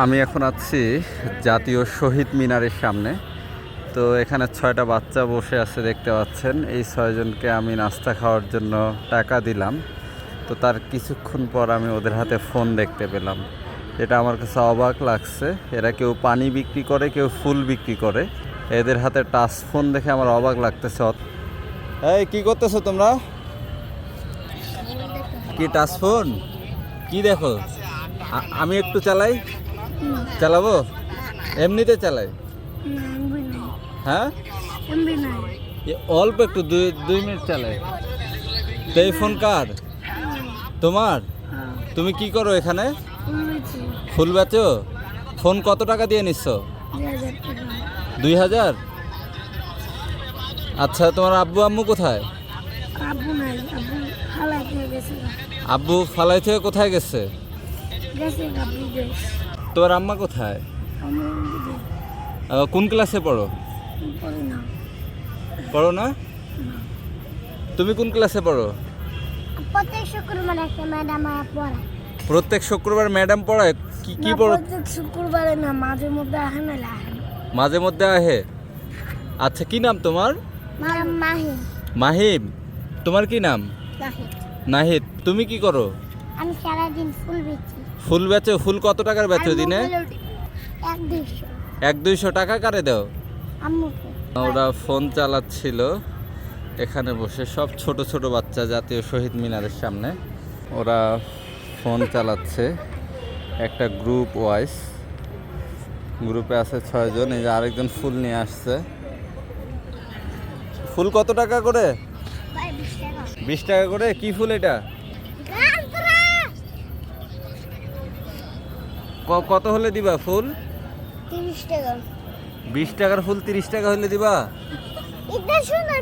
আমি এখন আছি জাতীয় শহীদ মিনারের সামনে। তো এখানে ছয়টা বাচ্চা বসে আছে দেখতে পাচ্ছেন। এই ছয়জনকে আমি নাস্তা খাওয়ার জন্য টাকা দিলাম। তো তার কিছুক্ষণ পর আমি ওদের হাতে ফোন দেখতে পেলাম। এটা আমার কাছে অবাক লাগছে। এরা কেউ পানি বিক্রি করে, কেউ ফুল বিক্রি করে। এদের হাতে টাচ ফোন দেখে আমার অবাক লাগতেছে। এই, কি করতেছো তোমরা? কি টাচ ফোন? কি দেখো? আমি একটু চালাই। চালাবো? এমনিতে চালাই? হ্যাঁ? অল্প একটু, দুই দুই মিনিট চালাই। এই ফোন কার? তোমার? তুমি কি করো এখানে? ফুল বেচো? ফোন কত টাকা দিয়ে নিচ্ছ? দুই হাজার? আচ্ছা তোমার আব্বু আম্মু কোথায়? আব্বু ফালাই থেকে কোথায় গেছে? তোমার আম্মা কোথায়? কোন ক্লাসে পড়ো? পড়ি না। পড়ো না? তুমি কোন ক্লাসে পড়ো? প্রত্যেক শুক্রবার একটা ম্যাডাম পড়ায়। প্রত্যেক শুক্রবার ম্যাডাম পড়ায়? কি কি পড়ো? প্রত্যেক শুক্রবারে না মাঝে মধ্যে আহে না। মাঝে মধ্যে আহে? আচ্ছা কি নাম তোমার? ম্যাডাম মাহি মাহিম। তোমার কি নাম? নাহিদ। তুমি কি করো? আমি সারাদিন ফুল বেচি ফুল বেচো ফুল কত টাকার বেচো দিনে? এক দুইশো। টাকা কারে দাও? ওরা ফোন চালাচ্ছিল। এখানে বসে সব ছোট ছোট বাচ্চা জাতীয় শহীদ মিনারের সামনে। ওরা ফোন চালাচ্ছে। একটা গ্রুপ ওয়াইজ গ্রুপে আছে ছয়জন। এই যে আরেকজন ফুল নিয়ে আসছে। ফুল কত টাকা করে? বিশ টাকা করে? কি ফুল এটা? কত হলে দিবা ফুল? তিরিশ টাকা। বিশ টাকার ফুল তিরিশ টাকা হলে দিবা?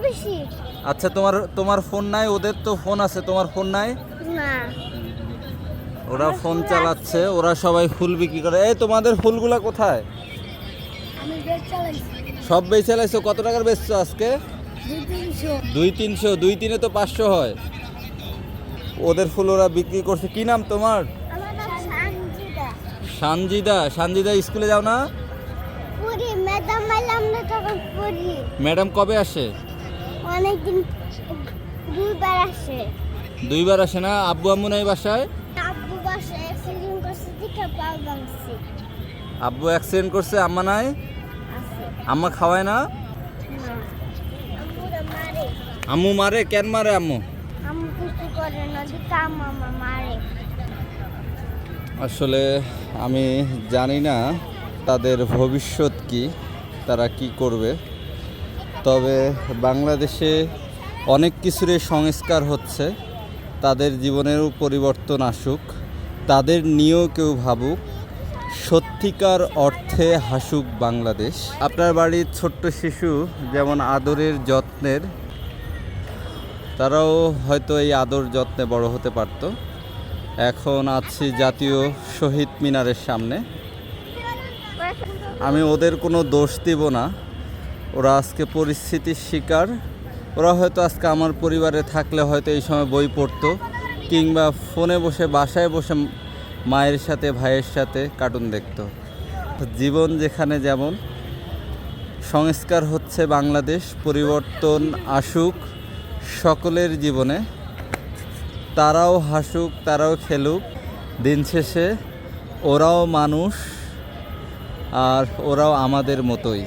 বেশি। আচ্ছা তোমার তোমার ফোন নাই ওদের তো ফোন আছে তোমার ফোন নাই? না। ওরা ফোন চালাচ্ছে ওরা সবাই ফুল বিক্রি করে। এই তোমাদের ফুলগুলা কোথায়? সব বেচে চালাইছো? কত টাকার বেচছো আজকে? দুই তিনশো দুই তিনে তো পাঁচশো হয়। ওদের ফুল ওরা বিক্রি করছে। কি নাম তোমার? সানজিদা সানজিদা স্কুলে যাও না? পুরি ম্যাডাম মাইলাম না তখন পুরি ম্যাডাম কবে আসে? অনেকদিন দুইবার আসে। দুইবার আসে না? আব্বু আম্মু নাই বাসায়? আব্বু বাসায় অ্যাক্সিডেন্ট করছে দেখে পাও ভাঙছে। আব্বু অ্যাক্সিডেন্ট করছে আম্মা নাই? আছে। আম্মা খাওয়ায় না? আম্মু মারে? কেন মারে আম্মু? আম্মু কিছু করে না দিকে আম্মু মারে। আসলে আমি জানি না তাদের ভবিষ্যৎ কি, তারা কি করবে। তবে বাংলাদেশে অনেক কিছুরই সংস্কার হচ্ছে। তাদের জীবনেরও পরিবর্তন আসুক, তাদের নিয়েও কেউ ভাবুক। সত্যিকার অর্থে হাসুক বাংলাদেশ। আপনার বাড়ির ছোট্ট শিশু যেমন আদরের যত্নের, তারাও হয়তো এই আদর যত্নে বড় হতে পারতো। এখন আছি জাতীয় শহীদ মিনারের সামনে। আমি ওদের কোনো দোষ দিব না। ওরা আজকে পরিস্থিতির শিকার। ওরা হয়তো আজকে আমার পরিবারে থাকলে হয়তো এই সময় বই পড়তো, কিংবা ফোনে বসে, বাসায় বসে মায়ের সাথে, ভাইয়ের সাথে কার্টুন দেখতো। জীবন যেখানে যেমন, সংস্কার হচ্ছে বাংলাদেশ, পরিবর্তন আসুক সকলের জীবনে। তারাও হাসুক তারাও খেলুক। দিন শেষে ওরাও মানুষ আর ওরাও আমাদের মতোই।